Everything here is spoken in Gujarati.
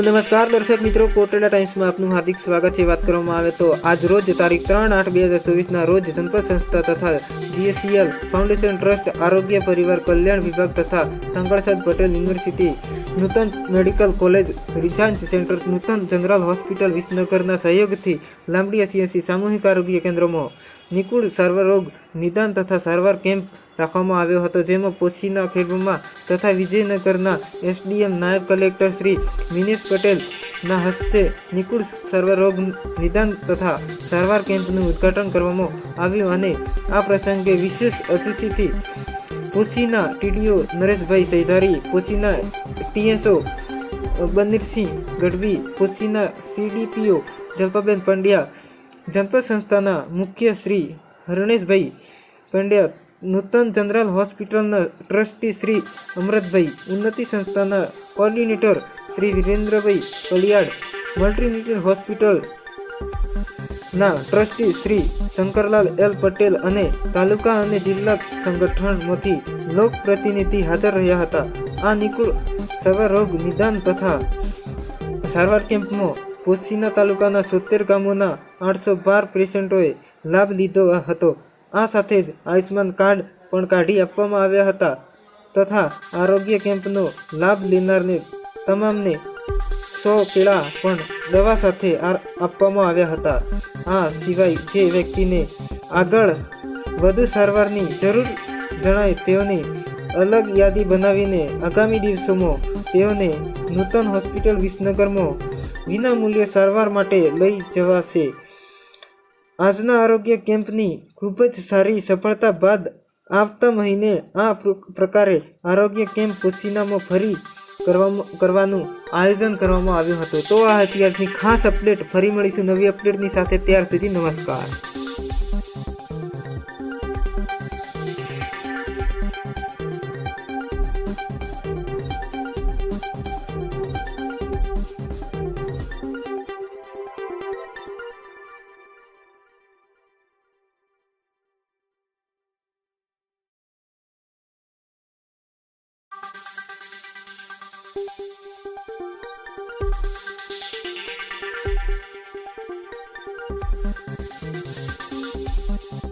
નમસ્કાર, દર્શક મિત્રો કોટેલા ટાઈમ્સમાં આપનું હાર્દિક સ્વાગત છે. વાત કરવામાં આવે તો આજ રોજ તારીખ ત્રણ આઠ બે હજાર ચોવીસના રોજ જનપદ સંસ્થા તથા જીએસસીએલ ફાઉન્ડેશન ટ્રસ્ટ, આરોગ્ય પરિવાર કલ્યાણ વિભાગ તથા Shankarsad Patel university Nutan medical college, research centre, Nutan general hospital વિસનગરના સહયોગથી લાંબડી એસીએસી સામૂહિક આરોગ્ય કેન્દ્રમાં નિકુળ સર્વરોગ નિદાન તથા સારવાર કેમ્પ રાખવામાં આવ્યો હતો, જેમાં પોશીના ખેડૂમાં તથા વિજયનગરના એસડીએમ નાયબ કલેક્ટર શ્રી મિનેશ પટેલના હસ્તે નિકુળ સર્વરોગ નિદાન તથા સારવાર કેમ્પનું ઉદ્ઘાટન કરવામાં આવ્યું અને આ પ્રસંગે વિશેષ અતિથિથી Poshina TDO Nareshbhai Saidhari, Poshina TSO Banirsinh Gadhvi, Poshina CDPO Jalpaben Pandya, જનપદ સંસ્થાના મુખ્ય શ્રી હરણેશભાઈ પંડ્યા નૂતન જનરલ હોસ્પિટલના ટ્રસ્ટી શ્રી અમૃતભાઈ ઉન્નતિ સંસ્થાના કોર્ડિનેટર શ્રી વિરેન્દ્રભાઈ કલિયાડ મલ્ટીનિટી હોસ્પિટલ ના ટ્રસ્ટી શ્રી શંકરલાલ એલ પટેલ અને તાલુકા અને જિલ્લા સંગઠનમાંથી લોક પ્રતિનિધિ હાજર રહ્યા હતા. આ નિકુળ સર્વરોગ નિદાન તથા સારવાર કેમ્પમાં પોશીના તાલુકાના સોતેર ગામોના આઠસો બાર પેશન્ટોએ લાભ લીધો હતો. આ સાથે જ આયુષ્માન કાર્ડ પણ કાઢી આપવામાં આવ્યા હતા તથા આરોગ્ય કેમ્પનો લાભ લેનારને તમામને સો કેળા પણ દવા સાથે આપવામાં આવ્યા હતા. આ સિવાય જે વ્યક્તિને આગળ વધુ સારવારની જરૂર જણાય તેઓને અલગ યાદી બનાવીને આગામી દિવસોમાં તેઓને નૂતન હોસ્પિટલ વિસનગરમાં વિનામૂલ્યે સારવાર માટે લઈ જવાશે. આજના આરોગ્ય કેમ્પની ખૂબ જ સારી સફળતા બાદ આવતા મહિને આ પ્રકારે આરોગ્ય કેમ્પ પુસીનામાં ફરી કરવામાં, કરવાનું આયોજન કરવામાં આવ્યું હતું. તો આ હતી આજની ખાસ અપડેટ. ફરી મળીશું નવી અપડેટની સાથે. ત્યાર સુધી નમસ્કાર. Thank you.